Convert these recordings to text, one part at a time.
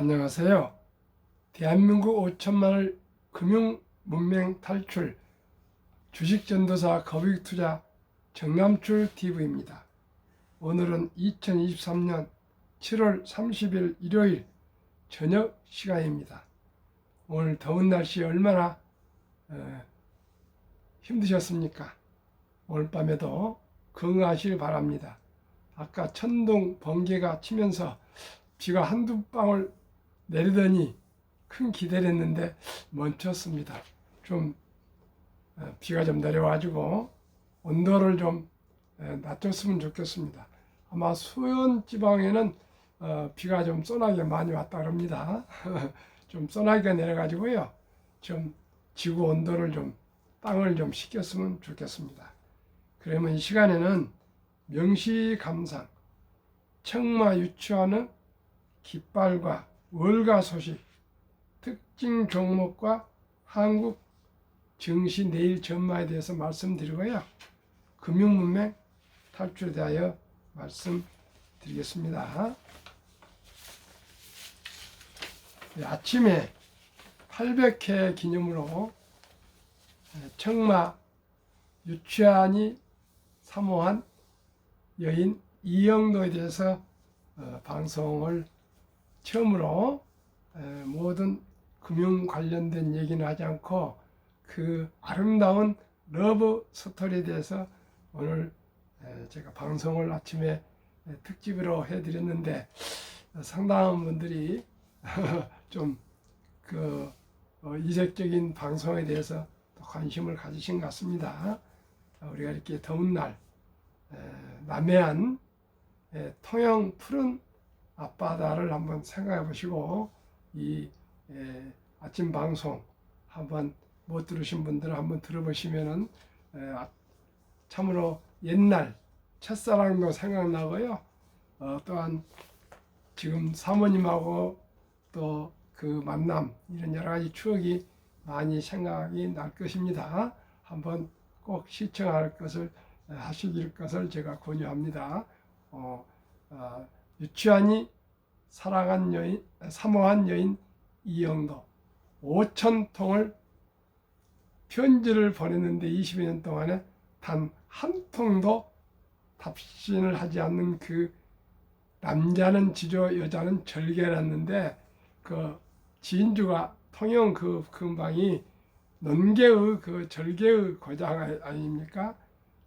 안녕하세요. 대한민국 5천만을 금융 문맹 탈출 주식 전도사 거북이 투자 정남출 TV입니다. 오늘은 2023년 7월 30일 일요일 저녁 시간입니다. 오늘 더운 날씨 얼마나 어, 힘드셨습니까? 오늘 밤에도 건강하시길 바랍니다. 아까 천둥 번개가 치면서 비가 한두 방울 내리더니 큰 기대를 했는데 멈췄습니다. 좀 어, 비가 좀 내려와가지고 온도를 좀 에, 낮췄으면 좋겠습니다. 아마 수원 지방에는 어, 비가 좀 쏘나게 많이 왔다 그럽니다. 좀 쏘나게 내려가지고요. 좀 지구 온도를 좀 땅을 좀 식혔으면 좋겠습니다. 그러면 이 시간에는 명시 감상 청마 유치하는 깃발과 월가 소식, 특징 종목과 한국 증시 내일 전망에 대해서 말씀드리고요. 금융문맹 탈출에 대하여 말씀드리겠습니다. 네, 아침에 800회 기념으로 청마 유치안이 사모한 여인 이영도에 대해서 어, 방송을 처음으로 에, 모든 금융 관련된 얘기는 하지 않고 그 아름다운 러브 스토리에 대해서 오늘 에, 제가 방송을 아침에 에, 특집으로 해드렸는데 어, 상당한 분들이 좀그 어, 이색적인 방송에 대해서 또 관심을 가지신 것 같습니다. 어, 우리가 이렇게 더운 날 에, 남해안 에, 통영 푸른 앞바다를 한번 생각해 보시고 이 에, 아침 방송 한번 못 들으신 분들은 한번 들어보시면은 에, 아, 참으로 옛날 첫사랑도 생각나고요. 어, 또한 지금 사모님하고 또 그 만남 이런 여러 가지 추억이 많이 생각이 날 것입니다. 한번 꼭 시청할 것을 에, 하시길 것을 제가 권유합니다. 어, 어, 유치한이 사랑한 여인, 사모한 여인 이영도 5천 통을 편지를 보냈는데 20여 년 동안에 단 한 통도 답신을 하지 않는 그 남자는 지조 여자는 절개랐는데 그 지인주가 통영 그 근방이 논개의 그 절개의 고장 아- 아닙니까?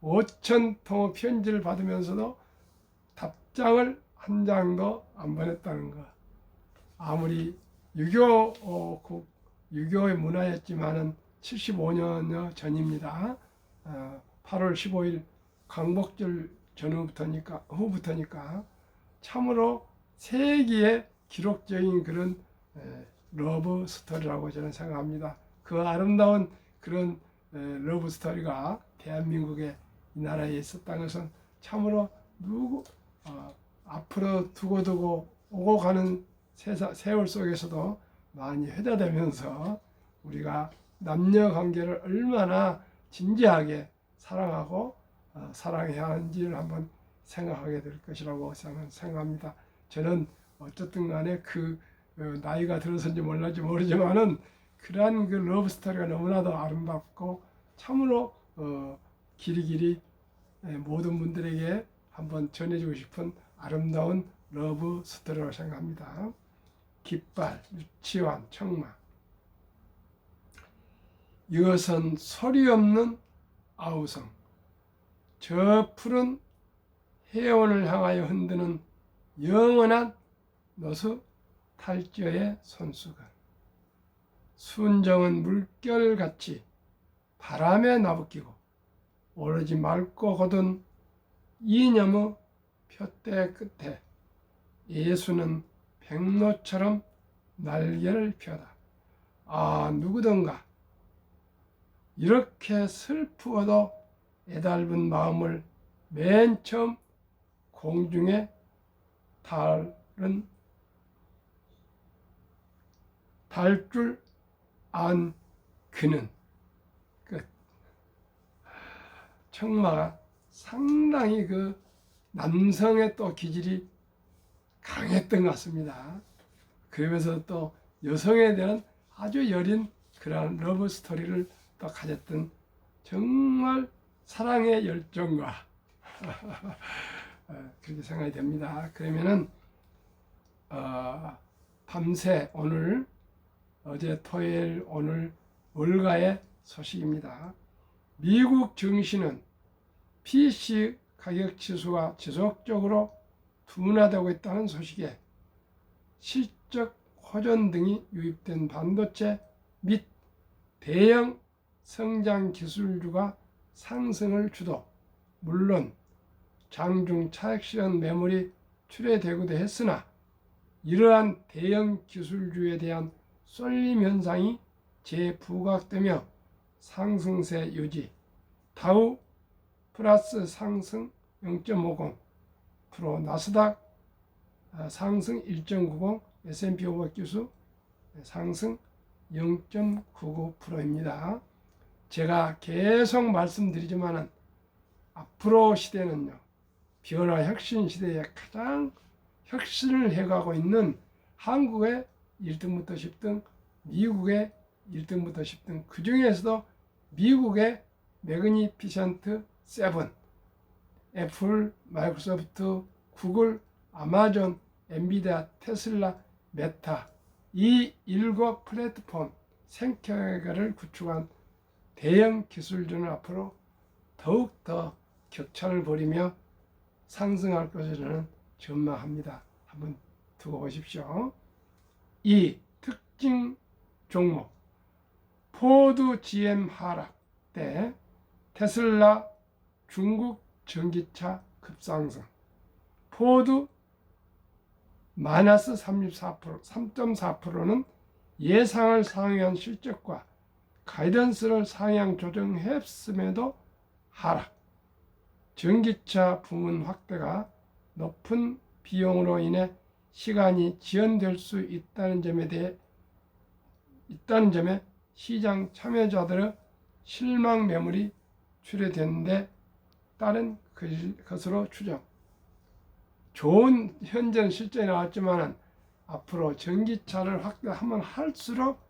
5천 통의 편지를 받으면서도 답장을 한 장도 안 보냈다는 거. 아무리 유교 어, 국, 유교의 문화였지만은 75년 전입니다. 어, 8월 15일 광복절 전후부터니까 후부터니까 참으로 세기의 기록적인 그런 에, 러브 스토리라고 저는 생각합니다. 그 아름다운 그런 에, 러브 스토리가 대한민국의 이 나라에 있었다는 것은 참으로 누구 어, 앞으로 두고두고 오고 가는 세월 속에서도 많이 회자되면서 우리가 남녀 관계를 얼마나 진지하게 사랑하고 어, 사랑해야 하는지를 한번 생각하게 될 것이라고 생각합니다. 저는 어쨌든 간에 그 어, 나이가 들어서인지 몰랐지 모르지만은 그러한 그 러브 스토리가 너무나도 아름답고 참으로 어, 길이길이 에, 모든 분들에게 한번 전해주고 싶은 아름다운 러브 스토리라고 생각합니다. 깃발, 유치원, 청마. 이것은 소리 없는 아우성. 저 푸른 해원을 향하여 흔드는 영원한 노수 탈지어의 손수건. 순정은 물결같이 바람에 나부끼고 오로지 맑고 고든 이념의 표대 끝에 예수는 백로처럼 날개를 펴다. 아, 누구든가 이렇게 슬프어도 애달은 마음을 맨 처음 공중에 달은 달 줄 안 그는 끝. 청마가 상당히 그 남성의 또 기질이 강했던 것 같습니다. 그러면서 또 여성에 대한 아주 여린 그러한 러브 스토리를 또 가졌던 정말 사랑의 열정과 어, 그렇게 생각이 됩니다. 그러면은 어, 밤새 오늘 어제 토요일 오늘 월가의 소식입니다. 미국 증시는 PC 가격 지수가 지속적으로 둔화되고 있다는 소식에 실적 호전 등이 유입된 반도체 및 대형 성장 기술주가 상승을 주도. 물론 장중 차익 실현 매물이 출회되기도 했으나 이러한 대형 기술주에 대한 쏠림 현상이 재부각되며 상승세 유지 다우 플러스 상승 0.50% 나스닥 아, 상승 1.90 S&P 500 지수 상승 0.99%입니다. 제가 계속 말씀드리지만은 앞으로 시대는요 변화 혁신 시대에 가장 혁신을 해가고 있는 한국의 1등부터 10등, 미국의 1등부터 10등, 그 중에서도 미국의 매그니피션트 7, 애플, 마이크로소프트, 구글, 아마존, 엔비디아, 테슬라, 메타 이 일곱 플랫폼 생태계를 구축한 대형 기술주는 앞으로 더욱 더 격차를 벌이며 상승할 것을 저는 전망합니다. 한번 두고 보십시오. 이 특징 종목 포드 GM 하락 때 테슬라 중국 전기차 급상승. 포드 마이너스 34% 3.4%는 예상을 상회한 실적과 가이던스를 상향 조정했음에도 하락. 전기차 부문 확대가 높은 비용으로 인해 시간이 지연될 수 있다는 점에 대해 있다는 점에 시장 참여자들의 실망 매물이 출회되는데 따른 것으로 추정. 좋은 현재는 실전이 나왔지만 앞으로 전기차를 확대하면 할수록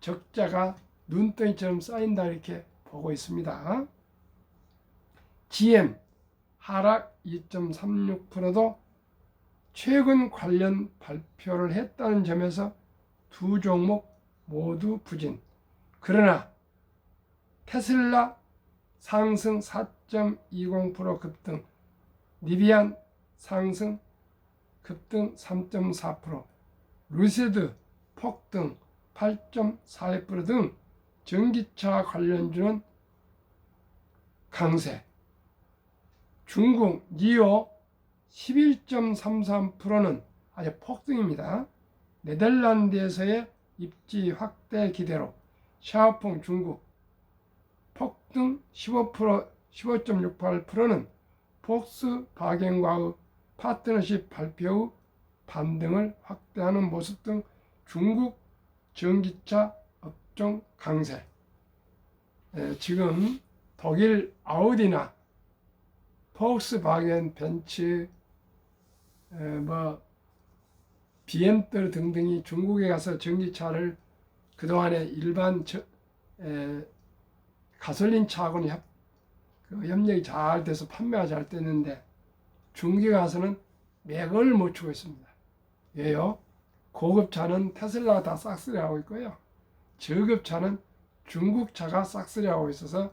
적자가 눈덩이처럼 쌓인다 이렇게 보고 있습니다. GM 하락 2.36%도 최근 관련 발표를 했다는 점에서 두 종목 모두 부진. 그러나 테슬라 상승 4.20% 급등, 니비안 상승 급등 3.4%, 루시드 폭등 8.41%등 전기차 관련주는 강세. 중국 니오 11.33%는 아주 폭등입니다. 네덜란드에서의 입지 확대 기대로 샤오퐁 중국 폭등 15% 15.68%는 폭스바겐과의 파트너십 발표 후 반등을 확대하는 모습 등 중국 전기차 업종 강세. 에, 지금 독일 아우디나 폭스바겐 벤츠 에, 뭐 BMW 등등이 중국에 가서 전기차를 그동안에 일반 저, 에, 가솔린 차하고는 협, 그 협력이 잘 돼서 판매가 잘 됐는데 중국에 가서는 맥을 못 추고 있습니다. 왜요? 고급 차는 테슬라가 다 싹쓸이 하고 있고요. 저급 차는 중국 차가 싹쓸이 하고 있어서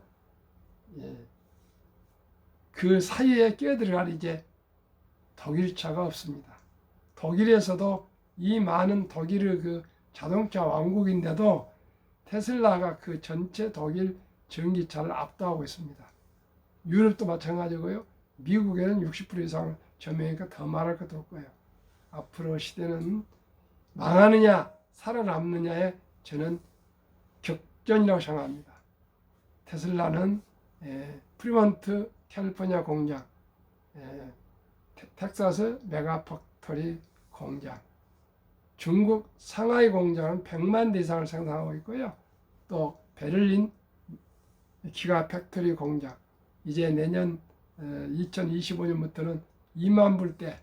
예, 그 사이에 끼어들어갈 이제 독일 차가 없습니다. 독일에서도 이 많은 독일의 그 자동차 왕국인데도 테슬라가 그 전체 독일 전기차를 압도하고 있습니다. 유럽도 마찬가지고요. 미국에는 60% 이상 점유니까 더 말할 것도 없고요. 앞으로 시대는 망하느냐 살아남느냐에 저는 격전이라고 생각합니다. 테슬라는 에, 프리먼트 캘리포니아 공장, 에, 텍사스 메가팩토리 공장, 중국 상하이 공장은 100만 대 이상을 생산하고 있고요. 또 베를린 기가 팩토리 공장, 이제 내년 2025년부터는 2만 불대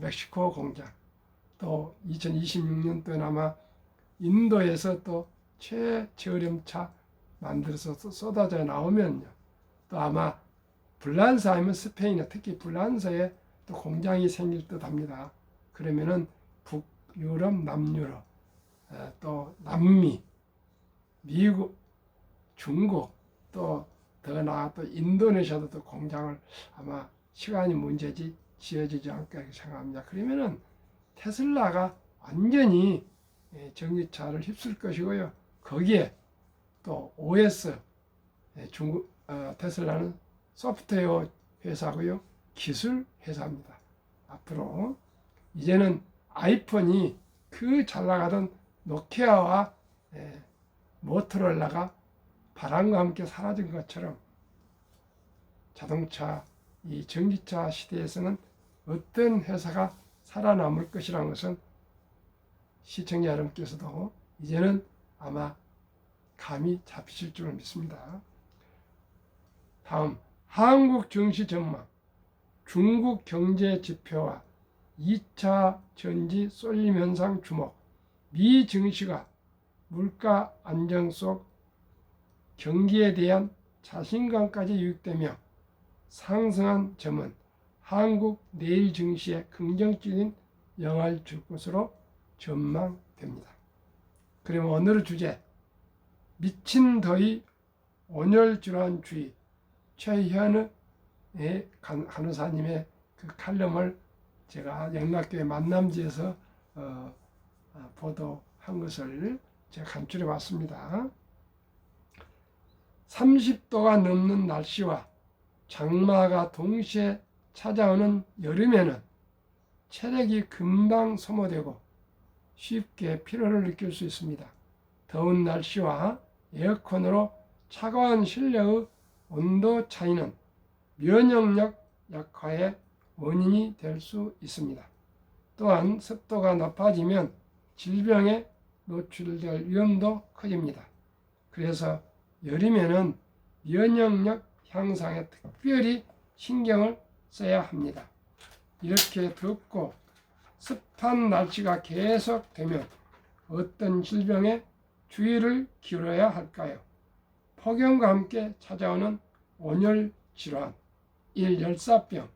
멕시코 공장, 또 2026년도에 아마 인도에서 또 최저렴차 만들어서 쏟- 쏟아져 나오면요. 또 아마 불란서 아니면 스페인에 특히 불란서에 또 공장이 생길 듯 합니다. 그러면은 북유럽, 남유럽, 에, 또 남미, 미국, 중국 또 더 나아 또 인도네시아도 또 공장을 아마 시간이 문제지 지어지지 않을까 생각합니다. 그러면은 테슬라가 완전히 예, 전기차를 휩쓸 것이고요. 거기에 또 OS 예, 중국 어, 테슬라는 소프트웨어 회사고요. 기술 회사입니다. 앞으로 이제는 아이폰이 그 잘 나가던 노키아와 예, 모토로라가 바람과 함께 사라진 것처럼 자동차 이 전기차 시대에서는 어떤 회사가 살아남을 것이라는 것은 시청자 여러분께서도 이제는 아마 감이 잡히실 줄 믿습니다. 다음 한국 증시 전망 중국 경제 지표와 2차 전지 쏠림 현상 주목 미 증시가 물가 안정 속 경기에 대한 자신감까지 유익되며 상승한 점은 한국 내일 증시에 긍정적인 영향을 줄 것으로 전망됩니다. 그러면 오늘 주제 미친 더위 온열 질환 주의 최현의 간- 간호사님의 그 칼럼을 제가 영락교회 만남지에서 어, 어, 보도한 것을 제가 간추려 봤습니다. 30도가 넘는 날씨와 장마가 동시에 찾아오는 여름에는 체력이 금방 소모되고 쉽게 피로를 느낄 수 있습니다. 더운 날씨와 에어컨으로 차가운 실내의 온도 차이는 면역력 약화의 원인이 될 수 있습니다. 또한 습도가 높아지면 질병에 노출될 위험도 커집니다. 그래서 여름에는 면역력 향상에 특별히 신경을 써야 합니다. 이렇게 덥고 습한 날씨가 계속되면 어떤 질병에 주의를 기울여야 할까요? 폭염과 함께 찾아오는 온열 질환, 일열사병,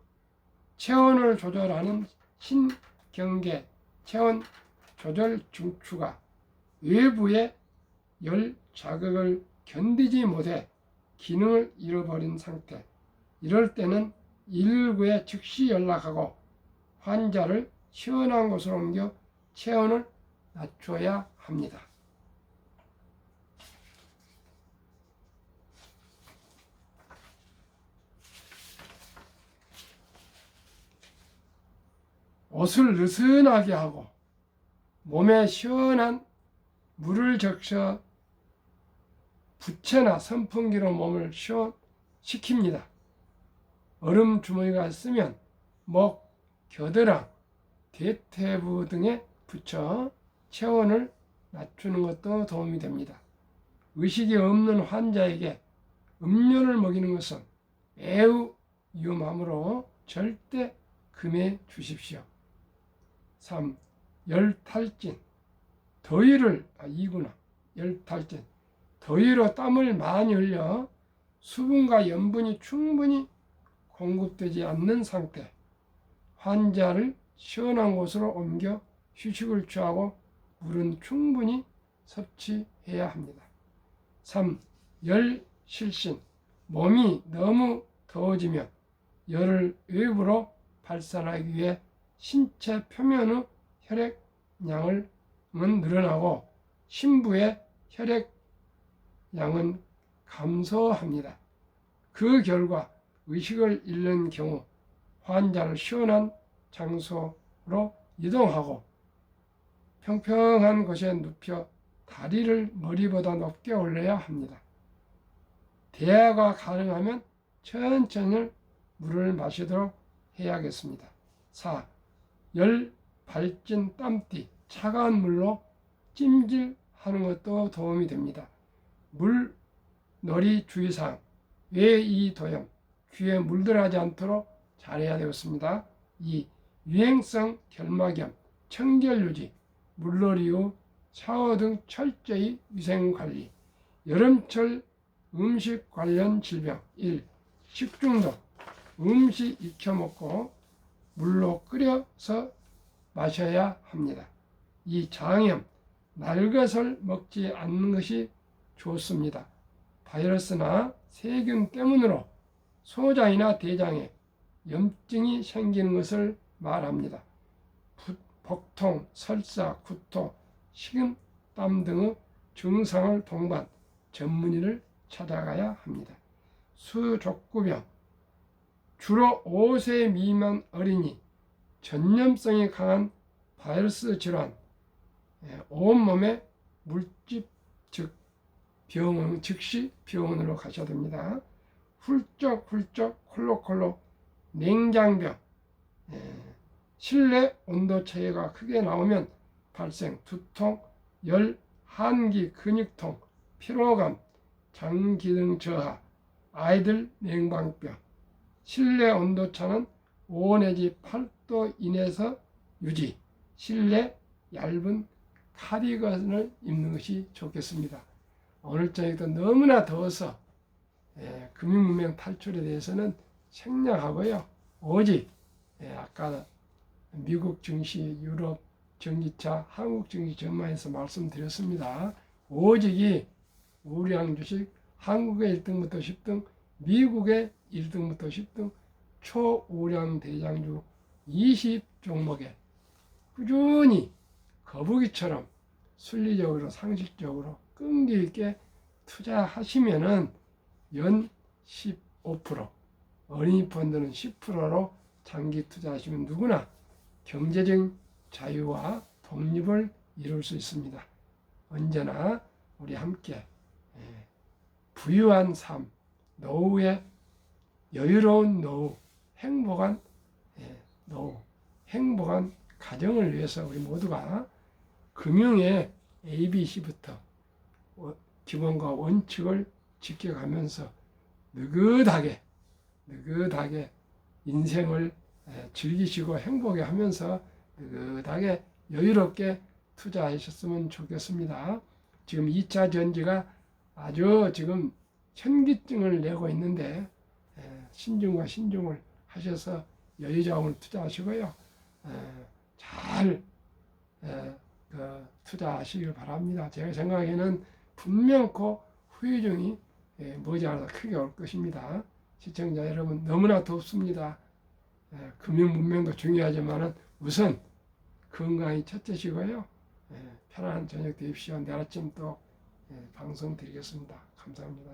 체온을 조절하는 신경계 체온 조절 중추가 외부의 열 자극을 견디지 못해 기능을 잃어버린 상태. 이럴 때는 119에 즉시 연락하고 환자를 시원한 곳으로 옮겨 체온을 낮춰야 합니다. 옷을 느슨하게 하고 몸에 시원한 물을 적셔 부채나 선풍기로 몸을 시원시킵니다. 얼음 주머니가 있으면 목, 겨드랑, 대퇴부 등에 붙여 체온을 낮추는 것도 도움이 됩니다. 의식이 없는 환자에게 음료를 먹이는 것은 매우 위험하므로 절대 금해 주십시오. 3. 열탈진 더위를 아 이구나 열탈진 더위로 땀을 많이 흘려 수분과 염분이 충분히 공급되지 않는 상태 환자를 시원한 곳으로 옮겨 휴식을 취하고 물은 충분히 섭취해야 합니다. 3. 열 실신 몸이 너무 더워지면 열을 외부로 발산하기 위해 신체 표면의 혈액량을 은 늘어나고 신부의 혈액 량은 감소합니다. 그 결과 의식을 잃는 경우 환자를 시원한 장소로 이동하고 평평한 곳에 눕혀 다리를 머리보다 높게 올려야 합니다. 대화가 가능하면 천천히 물을 마시도록 해야겠습니다. 4. 열 발진 땀띠 차가운 물로 찜질하는 것도 도움이 됩니다. 물 놀이 주의사항 외이 도염 귀에 물들하지 않도록 잘해야 되겠습니다. 2. 유행성 결막염 청결 유지, 물놀이 후 샤워 등 철저히 위생 관리, 여름철 음식 관련 질병 1. 식중독, 음식 익혀 먹고 물로 끓여서 마셔야 합니다. 2. 장염, 날 것을 먹지 않는 것이 좋습니다. 바이러스나 세균 때문으로 소장이나 대장에 염증이 생기는 것을 말합니다. 부- 복통, 설사, 구토, 식은 땀 등의 증상을 동반 전문의를 찾아가야 합니다. 수족구병 주로 5세 미만 어린이 전염성이 강한 바이러스 질환 예, 온몸에 물집 즉 병원 즉시 병원으로 가셔야 됩니다. 훌쩍훌쩍 콜록콜록 냉장병 예, 실내 온도 차이가 크게 나오면 발생 두통, 열, 한기, 근육통, 피로감, 장기능 저하, 아이들 냉방병 실내 온도차는 5 내지 8도 이내에서 유지 실내 얇은 카디건을 입는 것이 좋겠습니다. 오늘 저녁도 너무나 더워서 예, 금융문명 탈출에 대해서는 생략하고요. 오직 예, 아까 미국 증시, 유럽 전기차, 한국 증시 전망에서 말씀드렸습니다. 오직이 우량 주식 한국의 1등부터 10등, 미국의 1등부터 10등 초우량 대장주 20 종목에 꾸준히 거북이처럼 순리적으로 상식적으로 끈기 있게 투자하시면은 연 15% 어린이 펀드는 10%로 장기 투자하시면 누구나 경제적인 자유와 독립을 이룰 수 있습니다. 언제나 우리 함께 예, 부유한 삶, 노후의 여유로운 노후, 행복한 예, 노후, 행복한 가정을 위해서 우리 모두가 금융의 ABC부터 어, 기본과 원칙을 지켜가면서 느긋하게 느긋하게 인생을 에, 즐기시고 행복해 하면서 느긋하게 여유롭게 투자하셨으면 좋겠습니다. 지금 2차 전지가 아주 지금 현기증을 내고 있는데 에, 신중과 신중을 하셔서 여유자금을 투자하시고요. 에, 잘 에, 그, 투자하시길 바랍니다. 제가 생각에는 분명코 후유증이 예, 머지않아 크게 올 것입니다. 시청자 여러분 너무나 덥습니다. 예, 금융 문명도 중요하지만 우선 건강이 첫째시고요. 예, 편안한 저녁 되십시오. 내일 아침 또 예, 방송 드리겠습니다. 감사합니다.